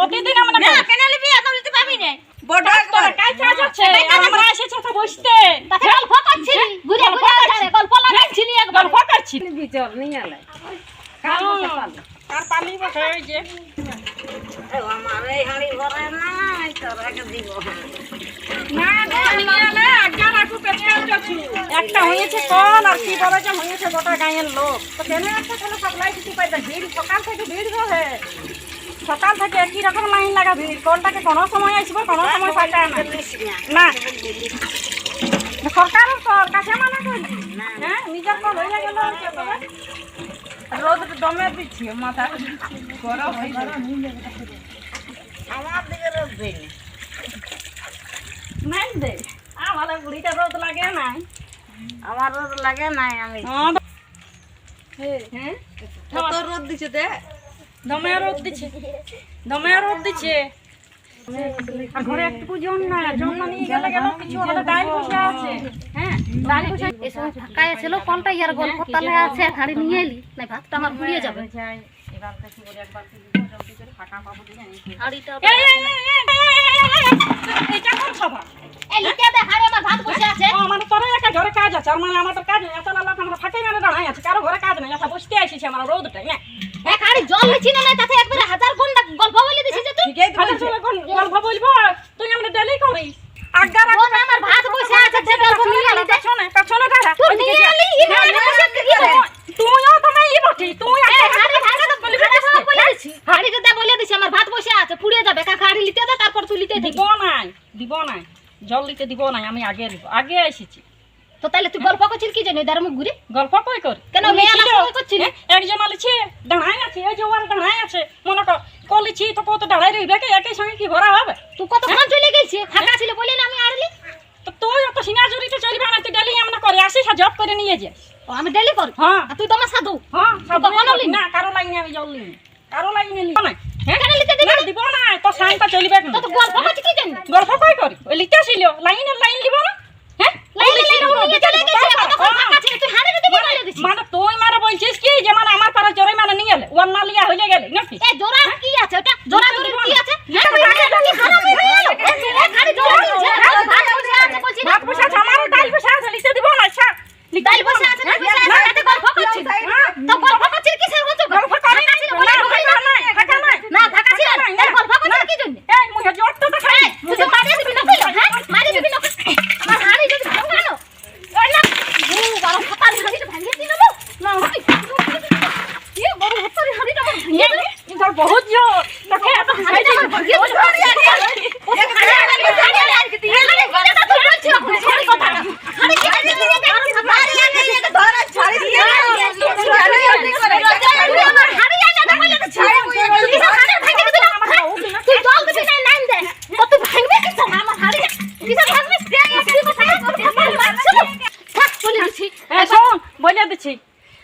প্রতিদিন আমরা না কেন লিবি এখন লিতে পাবি না। বড় তোরা কাজ কাজ আর আমরা এসেছি তো বসতে। তাতে গল্প করছিলি ঘুরে গল্প ঘুরে করছি। আসারে গল্প লাগাইছিলি একবার। গল্প করছি। বিচার নিয়ে আলে আর পালি? বসে ওই যে। আমার এই হাড়ি ভরে নাই তোরাকে দিব না না নিয়ে এলে আজ্ঞা রাখু পেটে যাচ্ছি একটা হয়েছে কল আর কি বলে যে হয়েছে গোটা গাঁয়ের লোক। তো কেন একটা কেন সাপ্লাই দিতে পাই ভিড় সকাল থেকে ভিড় রহে সকাল থেকে একই রকম লাইন লাগা ভিড় কলটাকে কোনো সময় আসব কোনো সময় পাইটা না? সরকারের কল কাছে মানা করছি হ্যাঁ নিজের কল হয়ে গেল? রোদ দমে দিচ্ছি মাথা গরম হয়ে আমার দিকে রোদ দিন নাই দে আমার বুড়িটা রোদ লাগে নাই। আমার রোদ লাগে নাই আমি। হ্যাঁ। রোদ দিছে দে দমে রোদ দিচ্ছে দমে রোদ দিচ্ছে আর ঘরে একটু জন না জন না নিয়ে গেলে গেল কিছু হলে ডাইল বসে আছে হ্যাঁ ডাইল বসে এই সময় ছিল কলটা ইয়ার গল্প তালে আছে হাড়ি নিয়ে এলি না ভাতটা আমার যাবে মানে কাজ আছে মানে আমার তো কাজ নেই এত আমরা ফাঁকে মানে দাঁড়াই আছে কারও ঘরে কাজ নেই বসতে আসিছে আমার রোদটাই না হাড়ি জল লিছি না তাতে একবারে হাজার ঘণ্টা গল্প বলে দিছিস তুই? ঠিকই তো হাজার বলছে। কোন গল্প বলব? তুই আমরা ডেলি করিস। রাখ বোন আমার ভাত বসে আছে যে গল্প নিয়ে দে পেছনে দাঁড়া তুই নিয়ে এলি ই হাড়ি বসে কি তো নাই বটি তুই হাড়ি হাড়ি তো বলে দিছি। হাড়ি তো বলে দিছি আমার ভাত বসে আছে পুড়িয়ে যাবে কাকা হাড়ি লিতে দে তারপর তুই লিতে দিব নাই দিব নাই জল দিতে দিব নাই আমি আগে দিব আগে এসেছি। তো তাহলে তুই গল্প করছিস কি জানি দাঁড়া মুখ ঘুরে? গল্প কই কর? কেন মেয়ে আমার সঙ্গে করছিলি? একজন আলিছে দাঁড়াই আছে এই যে ওর দাঁড়াই আছে। মনে কর কলিছি তো কত দাঁড়াই রইবে কি একই সঙ্গে কি ভরা হবে? তুই কতক্ষণ চলে গেছি ফাঁকা ছিল বলে না আমি আড়লি? তো তুই অত সিনাজুরিতে চলবে না তুই ডেলি আমরা করে আসিস আর জব করে নিয়ে যাস। ও আমি ডেলি করি? হ্যাঁ। তুই তো আমার সাধু হ্যাঁ বলি লিনি? না কারও লাইনে আমি জল কারও লাইনে নিব না হ্যাঁ? কেন লিতে দিবি? না দিব না তো সাইনটা চলবে না তো গল্প করছিস কি জানি? গল্প কই করি? ওই লিখতে আসিল লাইনের লাইন দিব না হ্যাঁ লাইন ওই লাইন লিখে নিয়ে চলে দিব, গেছে হ্যাঁ, কতক্ষণ হ্যাঁ। ফাঁকা ছিল তুই হাড়ি দিতে বলে দিছিস মানে তুই মারা বলছিস কি যে মানে আমার পাড়া জোরে মানে নিয়ে গেলে ওর না লিয়া হইলে গেলে নাকি এই জোড়া কি আছে ওটা জোড়া জোড়া কি আছে হ্যাঁ, তুমি আগে কি খারাপ হয়ে গেল এই হাড়ি জোড়া কি আছে ভাত বসে আছে বলছি না ভাত বসে আছে আমারও ডাল বসে আছে লিখতে দিব না আচ্ছা লিখতে ডাল দিব বসে না। আছে না বসে আছে তাতে গল্প করছিস হ্যাঁ। তো গল্প করছিস কিসের হচ্ছে গল্প করি না, ছিল বলে না, ঢুকলি ফাঁকা নাই, ফাঁকা নাই। না ফাঁকা ছিল নাই, না না। গল্প করছিস কি জন্য এই মুখে জোর তো দেখাই তুই তো মারি দিবি না কইলো হ্যাঁ মারি দিবি না আমার হাড়ি যদি ভাঙানো ওই না ও বড় ফাটালি হাড়িটা ভাঙিয়ে দিল না না কি বড় হাতারি হাড়িটা আমার ভাঙিয়ে দিল তোর বহুত জোর তোকে এত হাড়িটা আমার ভাঙিয়ে দিল ও হাড়ি হাড়ি হাড়ি হাড়ি তুই হাড়ি কথা তো বলছি এখন হাড়ি কথা হাড়ি কি হাড়ি হাড়ি আনে এটা ধরে ছাড়ি দিয়ে হাড়ি হাড়ি করে আমার হাড়ি আনে না বলে ছাড়ি তুই তো হাড়ি ভাঙিয়ে দিবি না তুই জল দিবি না নাম দে তো তুই ভাঙবে কি তো আমার হাড়ি কিসে ভাঙবে তুই তুই কথা আমার মারছিস থাক চলে গেছি এই শোন বলে দিচ্ছি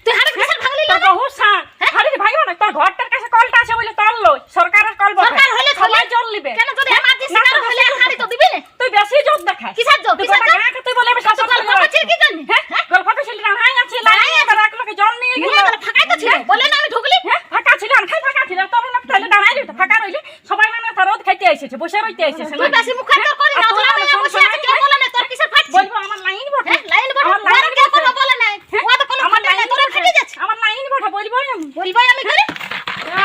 তুই হাড়ি কিসে ভাঙলি তোর বহুত সান হাড়ি ভাঙিব না তোর ঘরটার কাছে কলটা আছে বলে তোর লই সরকারের কল বসে সরকার হলে সবাই জল নিবে কেন যদি এমার্জেন্সি না, কারও তো হলে হাড়ি তো দিবি না তুই বেশি জোর দেখাস কিসের জোর? তুই কিসের গোটা জোর? গাঁকে তুই বলে আমি কত শাসক গল্প করব। করছিস কি জানি হ্যাঁ গল্প তো ছিল রাহাই আছে লাই এবার এক লোকে জল নিয়ে গেল নিয়ে গেল ফাঁকাই তো ছিল বলে না আমি ঢুকলি হ্যাঁ ফাঁকা ছিল আনখাই ফাঁকা ছিল তোর লোক তাহলে দাঁড়াই রইতো ফাঁকা রইলি সবাই মানে তার রোদ খাইতে রইতে এসেছে। তুই বেশি মুখান্তর করি না তোরা আমি বসে আছি কেউ বলে না তোর কিসের ফাটছি? বলব আমার লাইন বটে। হ্যাঁ লাইন আমার বড় কেউ কোনো বলে নাই। হ্যাঁ? ও তো কোনো আমার লাইন তোরা বটে। ফাটে যাচ্ছে। আমার লাইন বটে বলব আমি। বলব আমি করে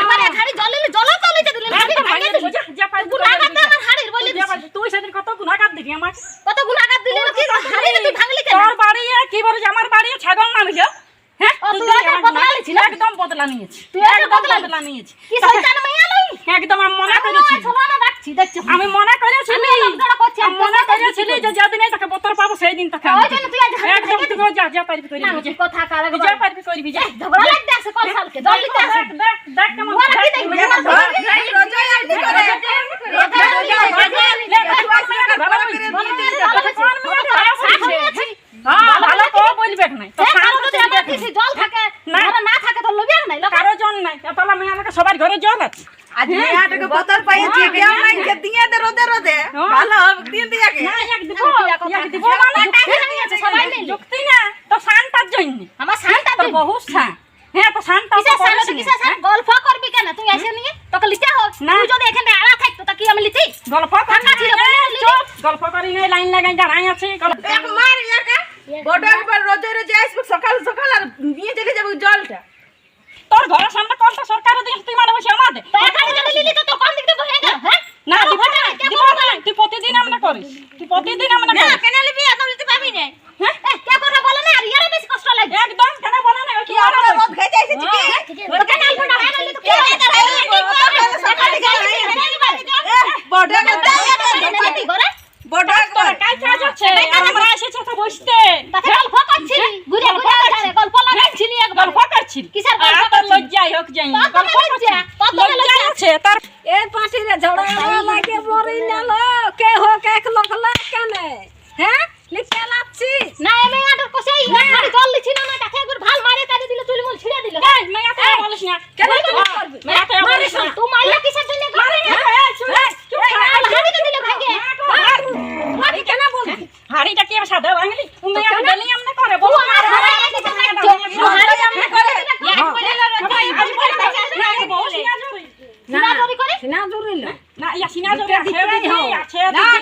আমার হাড়ি জল নিলে তো নিতে দিলে ভাঙিয়ে ভাঙিয়ে দিলি। যা, পারবি গুণ আঘাত আমার হাড়ির বলে দিছি তুই সেদিন কত গুণাঘাত দিবি আমার। কত আঘাত দিলে কি হাড়ি তুই ভাঙলি কেন? তোর বাড়ি কি বলে যে আমার বাড়ি ছাগল হ্যাঁ তুই বদলা না- নিয়েছিস না? একদম বদলা নিয়েছি। তুই একদম বদলা নিয়েছি। কি শয়তান মাইয়া লই একদম আমি মনে করেছি ছোট না রাখছি দেখছি আমি মনে করেছিলি মনে করেছিলি যে যেদিনে তাকে বতর পাবো সেই দিন তাকে একদম তুই যা যা পারবি কথা কারে যা পারবি করবি যা। ঝগড়া লাগতে আছে কল সালকে দেখ দেখ কেমন বড় কি দেখবি? দেখ, আমার দেখ, ঘর- দেখ, রোজই আরতি করে। রোজা রোজা রোজা ভালো হয়েছে। কোন মেয়ে খারাপ হয়েছে? হ্যাঁ, ভালো তো বলবে না তো শান্ত চলবে না। জল থাকে না। ঘরে না থাকে তো লবি নাই লোক কারও জন নাই এতলা মেয়ে আমাকে সবার ঘরে জল আছে আজ মেয়াটাকে বোতল পাইছি কেউ নাই যে দিয়ে দে রোদে রোদে হ্যাঁ। ভালো হবে দিয়ে দিয়ে আগে না এক দিব না, এক দিব তুই মানে টাকা নিয়ে আছে, সবাই মিলে। যুক্তি না তো শান্তার জন্য আমার শান্তা তোর দিন বহুত শান হ্যাঁ তো শান্ত কিসের সামনে তো কিসের সামনে গল্প করবি কেন তুই এসে নিয়ে তোকে লিতে হোক না। তুই যদি এখানে আড়া থাকতো তা কি আমি লিতি গল্প ফাঁকা ছিল বলে তো লিলি। গল্প করি লাগাই দাঁড়াই আছে এক মার ইয়াকে বড় একবার রোজে রোজে আসবে সকাল সকাল আর নিয়ে চলে যাবে জলটা। তোর ঘরের সামনে কলটা সরকারের দিন তুই মানে বসে আমাদের। তো এখানে যদি তো তোর কোন দিক দিয়ে বহে গেল হ্যাঁ? না দিব না না? দিব না তুই প্রতিদিন আমরা করিস। তুই প্রতিদিন আমরা না করিস কেন লিবি এত লিতে পাবি না হ্যাঁ এ, কে কথা বলে না আর ইয়ারও বেশি কষ্ট লাগে একদম কেন বলে না কি আমরা রোদ খাইতে এসেছি কি তো কেন আইবো না আইবো লিতে কে বড় পার্টি করে বড় তোর একবার কাজ কাজ আছে আর আমরা এসেছি তো বসতে তাতে গল্প করছিলি ঘুরে ঘুরে আসারে গল্প লাগাইছিলি একবার গল্প করছিস কিসের গল্প আর তোর হোক যাই লজ্জা। আছে। তার এ পাটিরে ঝড়া লাগে মরি নালো কে হোক এক লোক কেনে? হ্যাঁ? লিখে লাচ্ছি। না আমি আটার কষে আর খালি জল লিছি না না কাছে একবার ভালো মারে কাটে দিল চুল মুল ছিড়ে দিল। এই মেয়া তো বলিস না। কেন করবি? মেয়া তো বলিস না তুই মারলা কিসের জন্য মারি না, এই, চুপ, এই, চুপ থাক। হাড়ি তো দিল ভাগে মারি কেন বলবি হাড়িটা কি সাদা ভাঙলি মেয়া তো গেলি আমনে করে বল তুই আমার হাড়ি আগে তো ভাগছো হাড়ি আমনে করে ইয়া করে না জরি করে সিনা জুরিল না ইয়া সিনা জোরে আছে দিতেই দিদি, হোক। আছে না দিদি, কেন না, তোমার দিদি, আমরা কেউ তখন কি রোদ রোদ পুয়াবো তবে না কোন হাড়িটা কেন ভাঙবে ভাঙবে এটা জানি হাড়ি হাড়ি জানি না এই শোন শুনিয়ালা কিসে তুই শুনব? যা পারবি কর যে সেদিন আমার তোর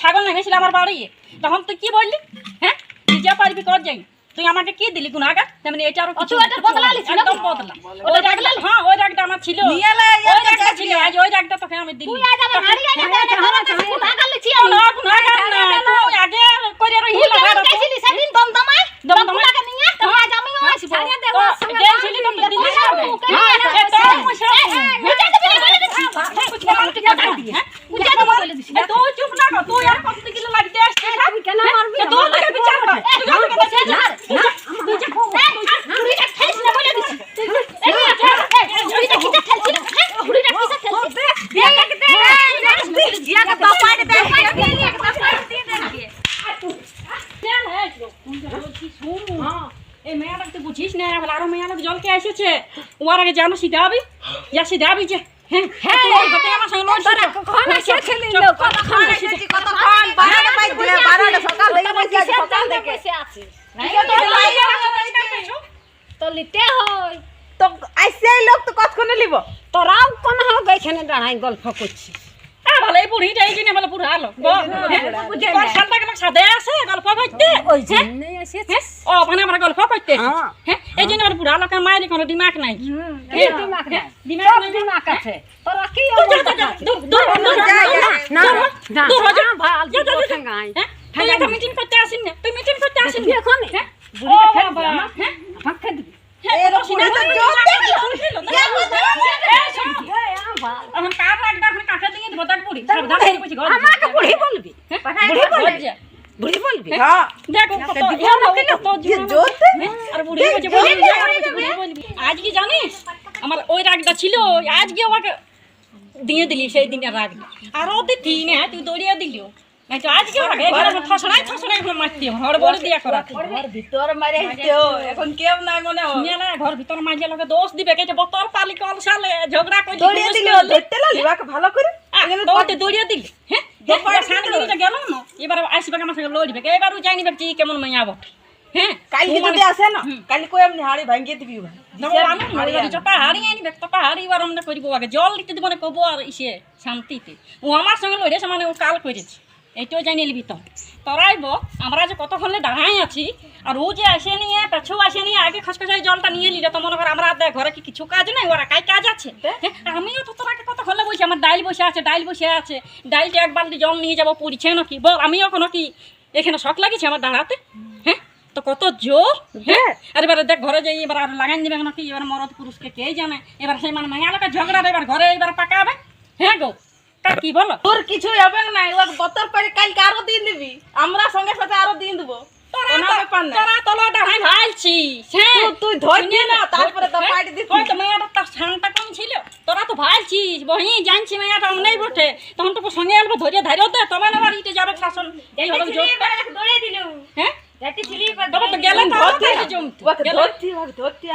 ছাগল না গেছিল আমার বাড়ি তখন তুই কি বললি? হ্যাঁ? তুই যা পারবি কর যাই। তুই আমাকে কি দিলি? কোন আগা তেমনি এটা আরও কিছু বদলা একদম বদলা। ওই রাগটা হ্যাঁ ওই রাগটা আমার ছিল। ওই রাগটা ছিল। আজ ওই রাগটা তোকে আমি দিলি। তুই আজ আমার হাড়ি আগে ধরে ধরে ভাগাল লিছি কোন আগা না তুই আগে করে রহি তুই লাগা কেমন গেছিলি সেদিন দমদমায় দমদমায়? দমদমাকে নিয়ে তো আজ আমিও আসব ছাড়িয়ে দে, তো ওর সঙ্গে গেছিলি তো দিলি না হ্যাঁ, এ তোর পয়সা বুঝা দিবি বলে দিছি বুঝা দিবি বলে দিছি এ তুই চুপ না কর তুই আর করতে গেলে লাগতে আসছিস তুই কেন মারবি তুই লোকে বিচার কর তুই লোকে বিচার কর তুই যা বুড়িটা খেলিস না বলে দিছি এই বুড়িটা কিসে খেলছিল হ্যাঁ বুড়িটা কিসে খেলছিল জিয়াকে তো পাইতে দে এই মেয়েটা তুই বুঝিস না আরও মেয়ে লোক জলকে এসেছে। ওর আগে জানো, সিধা আবি যা সিধা আবি যে হ্যাঁ হ্যাঁ হয়ে হয় কোন গল্প করছিস আ, ভালো এই বুড়িটা এই জন্য ভালো বুড়া সালটা সাদে আছে গল্প করতে। ওই জন্যই এসেছিস ও মানে আমরা গল্প করতে। হ্যাঁ। এই জন্য বুড়া লোকের মায়ের কোনো দিমাগ নাই? কি দিমাগ নাই। দিমাগ সব নাই দিমাগ আছে। তোরা কি দূর যা, যা, যা, দূর, দূর, দূর, যা, দূর, যা, না দূর, না দূর হ, যা। ভালো যা, যা, যা, যা। ঠেঙ্গাই হ্যাঁ? তুই একটা মিটিং করতে আসিস না তুই মিটিং করতে আসিস তুই না এখন হ্যাঁ? ও বুড়িকে ফেল বাবা, দিবি, হ্যাঁ? আমাকে দিবি হ্যাঁ, এর তো সিনা বুড়ি তো তো জোর জোর দিল। দিল, না? কে বলছে? এই, শোন, এখন কার রাগটা এখন কাকে দিয়ে দিব তার বুড়ি সাবধান হয়ে বসে ঘর আমাকে বুড়ি বলবি হ্যাঁ? বুড়ি ঘর বলবি? যা। বুড়ি বলবি হ্যাঁ দেখো কত দিবি এর আমাকে লোক কত যে জোর জোর দে। হ্যাঁ? আর বুড়ি বলছে বুড়ি যা, আর বলছে বুড়ি বলবি। আজ কি জানিস? আমার ওই রাগটা ছিল আজকে ওকে দিয়ে দিলি সেই দিনের রাগটা। আর ও দিতি না তুই দৌড়িয়ে দিলিও নাই তো আজকে রাগ এখানে থসড়াই থসড়াই মারতে হড় বড় দিয়া করা। ঘর ভিতর মারে এখন কেউ নাই মনে হয়। না ঘর ভিতর লোকে দোষ দিবে কে বতর পালি কল সালে ঝগড়া করে দৌড়িয়ে দিলে ধরতে লাগলি বাকে ভালো করে? দৌড়তে দৌড়িয়ে দিলি হ্যাঁ? সানি গেল না? এবার আসবে আমার সঙ্গে লড়বে এবার ও জানিবে কি কেমন মাইয়া বটে। হ্যাঁ কালকে যদি আসে না কালি কই এমনি হাড়ি ভাঙিয়ে দিবি ভাই আনিবে এবার আমরা করব আগে। জল দিতে দিব না কবো আর ইসে শান্তিতে। ও আমার সঙ্গে মানে ও কাল করেছে এইটাও জানি নিবি তো তরাইব আমরা যে কতক্ষণে দাঁড়াই আছি আর ও যে আসে নিয়ে পেছু আসে নিয়ে আগে খসখসাই জলটা নিয়ে নিলে তো মনে কর আমরা দেখ ঘরে কি কিছু কাজ নেই ওরা কাই কাজ আছে? হ্যাঁ, আমিও তো তোরা তোরাকে কতক্ষণে বসে আমার ডাইল বসে আছে ডাইল বসে আছে। ডাইলটা এক বালতি জল নিয়ে যাব পড়ছে নাকি? বল আমিও কোনো কি এখানে শখ লাগিছে আমার দাঁড়াতে? তো কত জোর হ্যাঁ? আর এবার দেখ ঘরে যাই এবার আর লাগাই দিবে নাকি এবার মরদ পুরুষকে কে জানে? এবার সেই মানে মায়া লোকের ঝগড়া এবার ঘরে এবার পাকাবে। হ্যাঁ গো? কি বলো? তোর কিছুই হবে না ওর বতর পরে কালকে আরও দিন দিবি আমরা সঙ্গে সাথে আরও দিন দেবো তোরা তো- তলো দাঁড়াই ভালছিস হ্যাঁ? তুই- ধরবি না, তারপরে তো দিবি। তো মেয়েটা তার শানটা কম ছিল। তোরা তো ভালছিস বহি জানছি মেয়েটা আমনেই বটে। তখন তো সঙ্গে আসব ধরে যাবে শাসন। এই হলো জোরটা দৌড়ে দিল হ্যাঁ?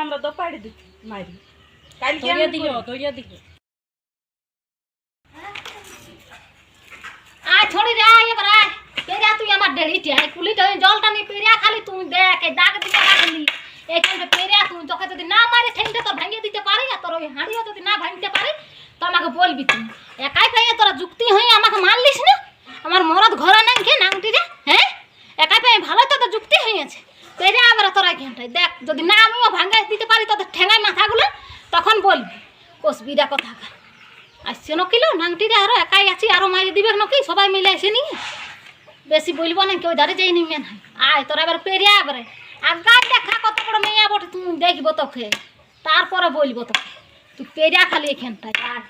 আমরা দোপাড়ি দিচ্ছি মারি। কালকে দৌড়িয়ে আমি দিল দৌড়িয়ে ছড়ি রে আয় এবার আয়। পেরিয়া তুই আমার ডেড়িটি আয় কুলিটা জলটা নিয়ে পেরিয়া খালি তুই দেখ এই দাগ দিতে রাখলি এইখানটা পেরিয়া তুই তোকে যদি না মারে ঠেংটা তোর ভাঙিয়ে দিতে পারি আর তোর ওই হাঁড়িও যদি না ভাঙতে পারি তো আমাকে বলবি তুই একাই পাইয়ে তোরা যুক্তি হয়ে আমাকে মারলিস না? আমার মরদ ঘরে নাই খেয়ে নাংটি রে? হ্যাঁ? একাই পাইয়ে ভালো তোদের যুক্তি হয়েছে পেরিয়া আবার তোরা এখানটায় দেখ, যদি না আমিও ভাঙাই দিতে পারি তোদের ঠেঙায়, মাথাগুলো, তখন বলবি, কসবিরা কথা আসছে নকিলো, নাংটিরে আরও একাই আছি, আরও মাইরে দিবে নাকি, সবাই মিলে এসে নিয়ে। বেশি বলব না, কেউ ধারে যাই নি। মেন আয়, তোরা এবার পেরিয়া এবারে। আগায় দেখা কত বড় মেয়ে বটে তুমি দেখব তোকে। তারপরে বলব তোকে। তুই পেরিয়া খালি এখানটায়। আয়